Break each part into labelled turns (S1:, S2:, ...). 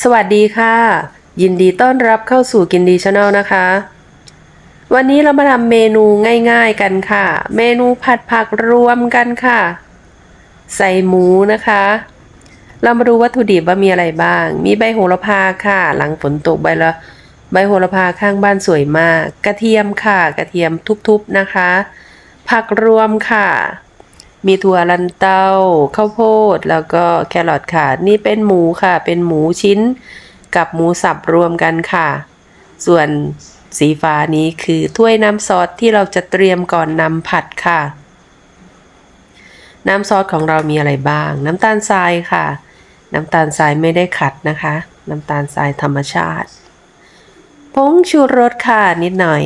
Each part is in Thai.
S1: สวัสดีค่ะ ยินดีต้อนรับเข้าสู่กินดีชาแนลนะคะ วันนี้เรามาทำเมนูง่าย ๆกันค่ะ เมนูผัดผักรวมกันค่ะ ใส่หมูนะคะ เรามาดูวัตถุดิบว่ามีอะไรบ้าง มีใบโหระพาค่ะ หลังฝนตกใบละใบโหระพาข้างบ้านสวยมาก กระเทียมค่ะ กระเทียมทุบๆนะคะ ผักรวมค่ะ มีถั่วลันเตาข้าวโพด แล้วก็แครอทค่ะ นี่เป็นหมูค่ะ เป็นหมูชิ้นกับหมูสับรวมกันค่ะ ส่วนสีฟ้านี้คือถ้วยน้ำซอสที่เราจะเตรียมก่อนนำผัดค่ะ น้ำซอสของเรามีอะไรบ้าง น้ำตาลทรายค่ะ น้ำตาลทรายไม่ได้ขัดนะคะ น้ำตาลทรายธรรมชาติผงชูรสค่ะนิดหน่อย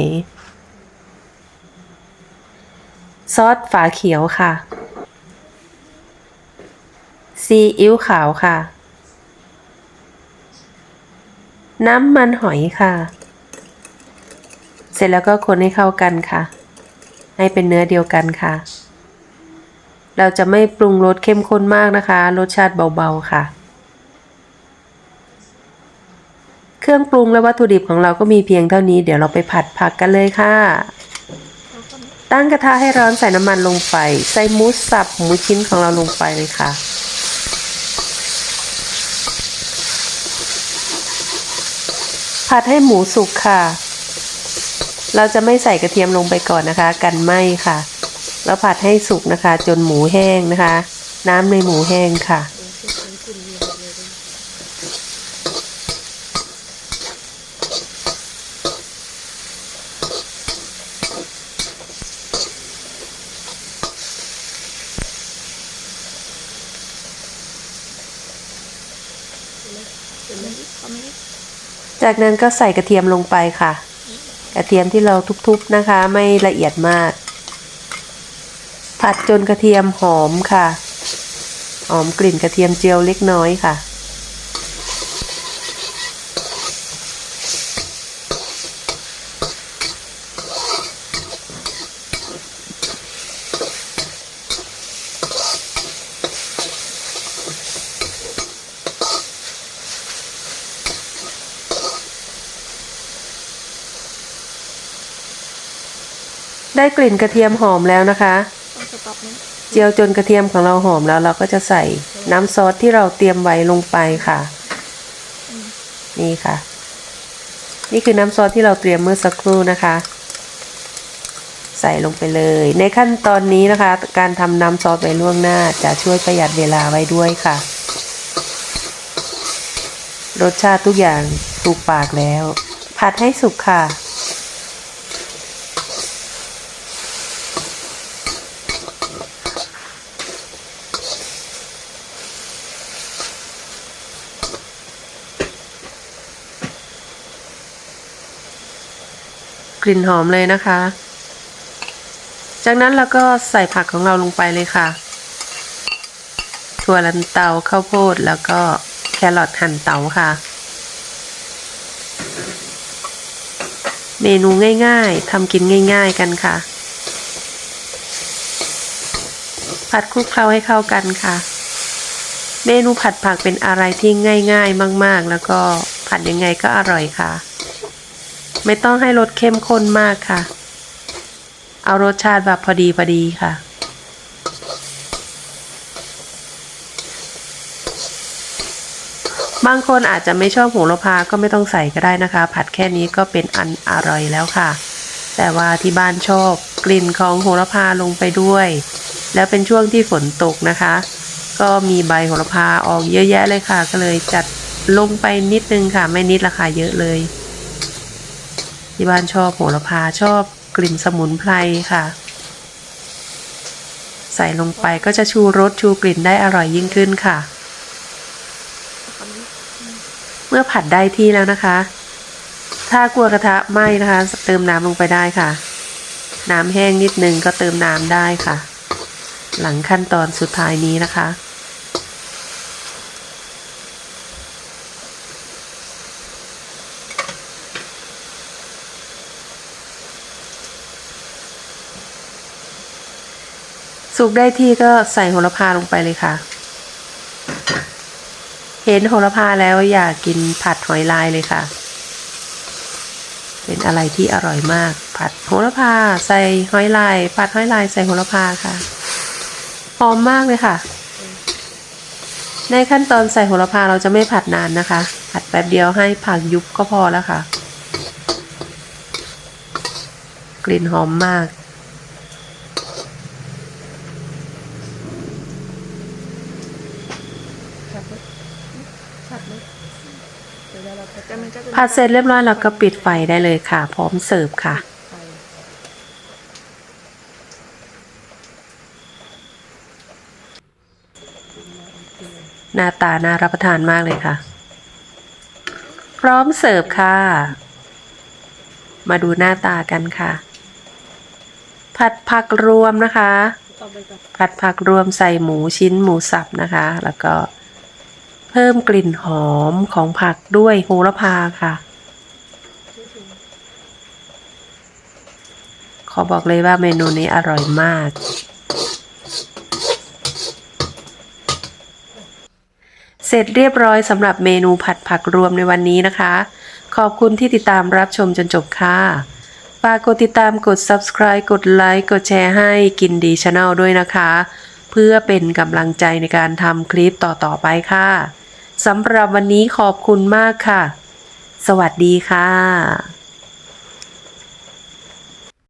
S1: ซอสฝาเขียวค่ะ ซีอิ๊วขาวค่ะ น้ำมันหอยค่ะ เสร็จแล้วก็คนให้เข้ากันค่ะ ให้เป็นเนื้อเดียวกันค่ะ เราจะไม่ปรุงรสเข้มข้นมากนะคะ รสชาติเบาๆค่ะ เครื่องปรุงและวัตถุดิบของเราก็มีเพียงเท่านี้ เดี๋ยวเราไปผัดผักกันเลยค่ะตั้งกระทะให้ร้อนใส่น้ำมันลงไป ใส่หมูสับหมูชิ้นของเราลงไปเลยค่ะ ผัดให้หมูสุกค่ะ เราจะไม่ใส่กระเทียมลงไปก่อนนะคะ กันไหมค่ะ แล้วผัดให้สุกนะคะ จนหมูแห้งนะคะ น้ำในหมูแห้งค่ะ จากนั้นก็ใส่กระเทียมลงไปค่ะ กระเทียมที่เราทุบๆนะคะ ไม่ละเอียดมาก ผัดจนกระเทียมหอมค่ะ หอมกลิ่นกระเทียมเจียวเล็กน้อยค่ะ ได้กลิ่นกระเทียมหอมแล้วนะคะ
S2: ต้องสต็อปนี้
S1: เจียวจนกระเทียมของเราหอมแล้วเราก็จะใส่น้ำซอสที่เราเตรียมไว้ลงไปค่ะ นี่ค่ะ นี่คือน้ำซอสที่เราเตรียมเมื่อสักครู่นะคะใส่ลงไปเลย ในขั้นตอนนี้นะคะ การทำน้ำซอสไว้ล่วงหน้าจะช่วยประหยัดเวลาไว้ด้วยค่ะ รสชาติทุกอย่างถูกปากแล้ว ผัดให้สุกค่ะ กลิ่นหอมเลยนะคะ จากนั้นเราก็ใส่ผักของเราลงไปเลยค่ะ ถั่วลันเตาข้าวโพดแล้วก็แครอทหั่นเตาค่ะ เมนูง่ายๆทำกินง่าย ๆกันค่ะ ผัดคลุกเคล้าให้เข้ากันค่ะ เมนูผัดผักเป็นอะไรที่ง่าย ๆ มาก ๆ แล้วก็ผัดยังไงก็อร่อยค่ะ ไม่ต้องให้รสเข้มข้นมากค่ะ เอารสชาติแบบพอดีพอดีค่ะ บางคนอาจจะไม่ชอบโหระพาก็ไม่ต้องใส่ก็ได้นะคะ ผัดแค่นี้ก็เป็นอันอร่อยแล้วค่ะ แต่ว่าที่บ้านชอบกลิ่นของโหระพาลงไปด้วย แล้วเป็นช่วงที่ฝนตกนะคะ ก็มีใบโหระพาออกเยอะแยะเลยค่ะ ก็เลยจัดลงไปนิดนึงค่ะ ไม่นิดราคาเยอะเลย ที่บ้านชอบโหระพาชอบกลิ่นสมุนไพรค่ะ ใส่ลงไปก็จะชูรสชูกลิ่นได้อร่อยยิ่งขึ้นค่ะ เมื่อผัดได้ที่แล้วนะคะ ถ้ากลัวกระทะไหม้นะคะ เติมน้ำลงไปได้ค่ะ น้ำแห้งนิดนึงก็เติมน้ำได้ค่ะ หลังขั้นตอนสุดท้ายนี้นะคะ สุกได้ที่ก็ใส่โหระพาลงไปเลยค่ะ เห็นโหระพาแล้วอยากกินผัดหอยลายเลยค่ะ เป็นอะไรที่อร่อยมาก ผัดโหระพาใส่หอยลาย ผัดหอยลายใส่โหระพาค่ะหอมมากเลยค่ะ ในขั้นตอนใส่โหระพาเราจะไม่ผัดนานนะคะ ผัดแป๊บเดียวให้ผักยุบก็พอแล้วค่ะ กลิ่นหอมมาก
S2: แต่มันก็จะ
S1: ผัดเสร็จเรียบร้อยแล้วก็ปิดไฟได้เลยค่ะ พร้อมเสิร์ฟค่ะ หน้าตาน่ารับประทานมากเลยค่ะ พร้อมเสิร์ฟค่ะ มาดูหน้าตากันค่ะ ผัดผักรวมนะคะ ผัดผักรวมใส่หมูชิ้นหมูสับนะคะ แล้วก็ เพิ่มกลิ่นหอมของผักด้วยโหระพาค่ะ ขอบอกเลยว่าเมนูนี้อร่อยมาก เสร็จเรียบร้อยสำหรับเมนูผัดผักรวมในวันนี้นะคะ ขอบคุณที่ติดตามรับชมจนจบค่ะฝากกดติดตามกด subscribe กดไลค์กดแชร์ให้กินดีช n แนลด้วยนะคะ พื่อเป็นกำลังใจในการทำคลิปต่อๆไปค่ะสำหรับวันนี้ขอบคุณมากค่ะ สวัสดีค่ะ